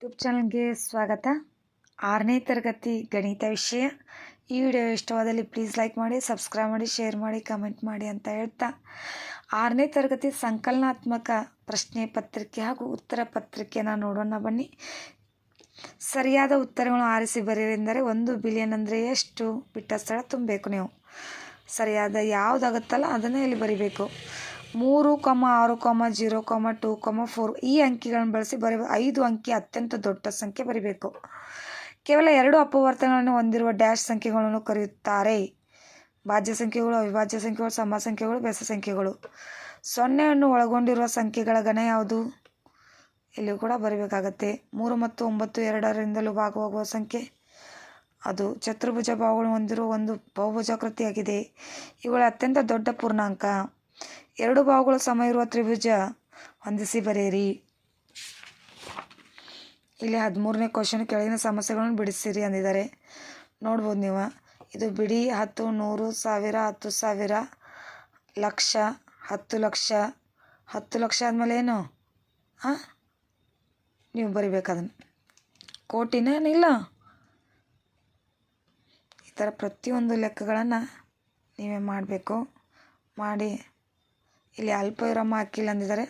YouTube ಚಾನಲ್ಗೆ ಸ್ವಾಗತ. ಆರನೇ ತರಗತಿ ಗಣಿತ ವಿಷಯ. ಈ ವಿಡಿಯೋ ಇಷ್ಟವಾದಲ್ಲಿ ಪ್ಲೀಸ್ ಲೈಕ್ ಮಾಡಿ ಸಬ್ಸ್ಕ್ರೈಬ್ ಮಾಡಿ ಶೇರ್ ಮಾಡಿ ಕಮೆಂಟ್ ಮಾಡಿ ಅಂತ ಹೇಳ್ತಾ. ಆರನೇ ತರಗತಿ ಸಂಕಲನಾತ್ಮಕ ಪ್ರಶ್ನೆ ಪತ್ರಿಕೆ ಹಾಗೂ ಉತ್ತರ ಪತ್ರಿಕೆಯನ್ನು ನೋಡೋಣ ಬನ್ನಿ. ಸರಿಯಾದ ಉತ್ತರಗಳನ್ನು ಆರಿಸಿ ಬರೆಯೋದೆಂದರೆ ಒಂದು ಬಿಲಿಯನ್ ಅಂದರೆ ಎಷ್ಟು? ಬಿಟ್ಟ ಸ್ಥಳ ತುಂಬಬೇಕು ನೀವು. ಸರಿಯಾದ ಯಾವುದಾಗುತ್ತಲ್ಲ ಅದನ್ನು ಇಲ್ಲಿ ಬರಿಬೇಕು. ಮೂರು ಕಮ ಆರು comma zero comma two comma four ಈ ಅಂಕಿಗಳನ್ನು ಬಳಸಿ ಬರೀ ಐದು ಅಂಕಿ ಅತ್ಯಂತ ದೊಡ್ಡ ಸಂಖ್ಯೆ ಬರೀಬೇಕು. ಕೇವಲ ಎರಡು ಅಪವರ್ತನಗಳನ್ನು ಹೊಂದಿರುವ ಡ್ಯಾಶ್ ಸಂಖ್ಯೆಗಳನ್ನು ಕರೆಯುತ್ತಾರೆ. ಭಾಜ್ಯ ಸಂಖ್ಯೆಗಳು, ಅವಿಭಾಜ್ಯ ಸಂಖ್ಯೆಗಳು, ಸಮ ಸಂಖ್ಯೆಗಳು ಬೆಸ ಸಂಖ್ಯೆಗಳು. ಸೊನ್ನೆಯನ್ನು ಒಳಗೊಂಡಿರುವ ಸಂಖ್ಯೆಗಳ ಗಣ ಯಾವುದು? ಇಲ್ಲಿ ಕೂಡ ಬರಬೇಕಾಗತ್ತೆ. ಮೂರು ಮತ್ತು ಒಂಬತ್ತು ಎರಡರಿಂದಲೂ ಭಾಗವಾಗುವ ಸಂಖ್ಯೆ. ಅದು ಚತುರ್ಭುಜ ಭಾವಗಳು ಹೊಂದಿರುವ ಒಂದು ಬಹುಭುಜಾಕೃತಿಯಾಗಿದೆ. ಇವುಗಳ ಅತ್ಯಂತ ದೊಡ್ಡ ಪೂರ್ಣಾಂಕ. ಎರಡು ಬಾಹುಗಳು ಸಮ ಇರುವ ತ್ರಿಭುಜ ಹೊಂದಿಸಿ ಬರೆಯಿರಿ. ಇಲ್ಲಿ ಹದಿಮೂರನೇ ಕ್ವಶನ್ ಕೆಳಗಿನ ಸಮಸ್ಯೆಗಳನ್ನು ಬಿಡಿಸಿರಿ ಅಂದಿದ್ದಾರೆ. ನೋಡ್ಬೋದು ನೀವು. ಇದು ಬಿಡಿ ಹತ್ತು, ನೂರು, ಸಾವಿರ, ಹತ್ತು ಸಾವಿರ, ಲಕ್ಷ, ಹತ್ತು ಲಕ್ಷ ಹತ್ತು ಲಕ್ಷ ಆದಮೇಲೆ ಏನು? ಹಾಂ ನೀವು ಬರಿಬೇಕು ಅದನ್ನು. ಕೋಟಿನ ಏನಿಲ್ಲ. ಈ ಥರ ಪ್ರತಿಯೊಂದು ಲೆಕ್ಕಗಳನ್ನು ನೀವೇ ಮಾಡಬೇಕು. ಮಾಡಿ ಇಲ್ಲಿ ಅಲ್ಪವಿರಮ ಹಾಕಿಲ್ಲ ಅಂದಿದ್ದಾರೆ.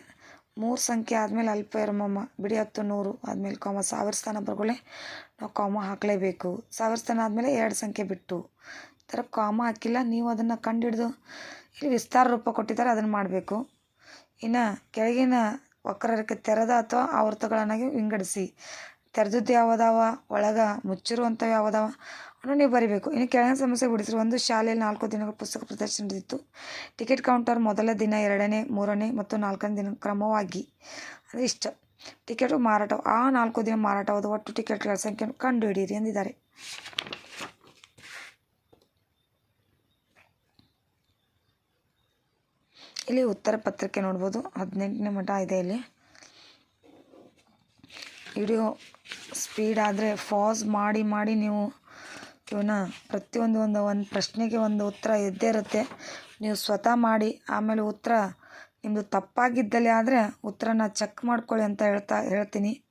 ಮೂರು ಸಂಖ್ಯೆ ಆದಮೇಲೆ ಅಲ್ಪವಿರಾಮ ಬಿಡಿ ಹತ್ತು, ನೂರು ಆದಮೇಲೆ ಕಾಮ. ಸಾವಿರ ಸ್ಥಾನ ಬರ್ಕೊಳ್ಳೆ. ನಾವು ಕಾಮ ಹಾಕಲೇಬೇಕು. ಸಾವಿರ ಸ್ಥಾನ ಆದಮೇಲೆ ಎರಡು ಸಂಖ್ಯೆ ಬಿಟ್ಟು. ಈ ಥರ ಕಾಮ ಹಾಕಿಲ್ಲ ನೀವು ಅದನ್ನು ಕಂಡುಹಿಡಿದು ಇಲ್ಲಿ ವಿಸ್ತಾರ ರೂಪ ಕೊಟ್ಟಿದ್ದಾರೆ, ಅದನ್ನು ಮಾಡಬೇಕು. ಇನ್ನು ಕೆಳಗಿನ ವಕ್ರರಕ್ಕೆ ತೆರೆದ ಅಥವಾ ಆವೃತ್ತಗಳನ್ನಾಗಿ ವಿಂಗಡಿಸಿ. ತೆರೆದದ್ದು ಯಾವುದಾವ? ಒಳಗೆ ಮುಚ್ಚಿರುವಂಥವು ಯಾವುದಾವ? ಅವನ್ನ ನೀವು ಬರೀಬೇಕು. ಇನ್ನು ಕೆಳಗಿನ ಸಮಸ್ಯೆ ಬಿಡಿಸಿರಿ. ಒಂದು ಶಾಲೆಯಲ್ಲಿ ನಾಲ್ಕು ದಿನಗಳ ಪುಸ್ತಕ ಪ್ರದರ್ಶನ ನಡೆದಿತ್ತು ಟಿಕೆಟ್ ಕೌಂಟರ್ ಮೊದಲ ದಿನ, ಎರಡನೇ, ಮೂರನೇ ಮತ್ತು ನಾಲ್ಕನೇ ದಿನ ಕ್ರಮವಾಗಿ. ಅಂದರೆ ಇಷ್ಟ. ಟಿಕೆಟು ಮಾರಾಟ, ಆ ನಾಲ್ಕು ದಿನ ಮಾರಾಟವಾದ ಒಟ್ಟು ಟಿಕೆಟ್ಗಳ ಸಂಖ್ಯೆಯನ್ನು ಕಂಡುಹಿಡಿಯಿರಿ ಎಂದಿದ್ದಾರೆ. ಇಲ್ಲಿ ಉತ್ತರ ಪತ್ರಿಕೆ ನೋಡ್ಬೋದು. ಹದಿನೆಂಟನೇ ಮಠ ಇದೆ ಇಲ್ಲಿ. ವಿಡಿಯೋ ಸ್ಪೀಡ್ ಆದರೆ ಫಾಸ್ ಮಾಡಿ ಮಾಡಿ ನೀವು ಇವನ್ನ ಪ್ರತಿಯೊಂದು ಒಂದು ಒಂದು ಪ್ರಶ್ನೆಗೆ ಒಂದು ಉತ್ತರ ಇದ್ದೇ ಇರುತ್ತೆ. ನೀವು ಸ್ವತಃ ಮಾಡಿ, ಆಮೇಲೆ ಉತ್ತರ ನಿಮ್ಮದು ತಪ್ಪಾಗಿದ್ದಲ್ಲಿ ಆದರೆ ಉತ್ತರನ ಚೆಕ್ ಮಾಡ್ಕೊಳ್ಳಿ ಅಂತ ಹೇಳ್ತಾ, ಹೇಳ್ತೀನಿ.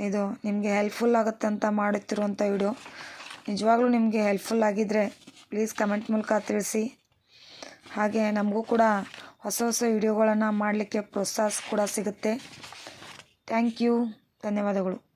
ಇದು ನಿಮಗೆ ಹೆಲ್ಪ್ಫುಲ್ ಆಗುತ್ತೆ ಅಂತ ಮಾಡುತ್ತಿರುವಂಥ ವಿಡಿಯೋ. ನಿಜವಾಗ್ಲೂ ನಿಮಗೆ ಹೆಲ್ಪ್ಫುಲ್ ಆಗಿದ್ದರೆ ಪ್ಲೀಸ್ ಕಮೆಂಟ್ ಮೂಲಕ ತಿಳಿಸಿ. ಹಾಗೆ ನಮಗೂ ಕೂಡ ಹೊಸ ಹೊಸ ವಿಡಿಯೋಗಳನ್ನು ಮಾಡಲಿಕ್ಕೆ ಪ್ರೋತ್ಸಾಹ ಕೂಡ ಸಿಗುತ್ತೆ. Thank you. ಧನ್ಯವಾದಗಳು.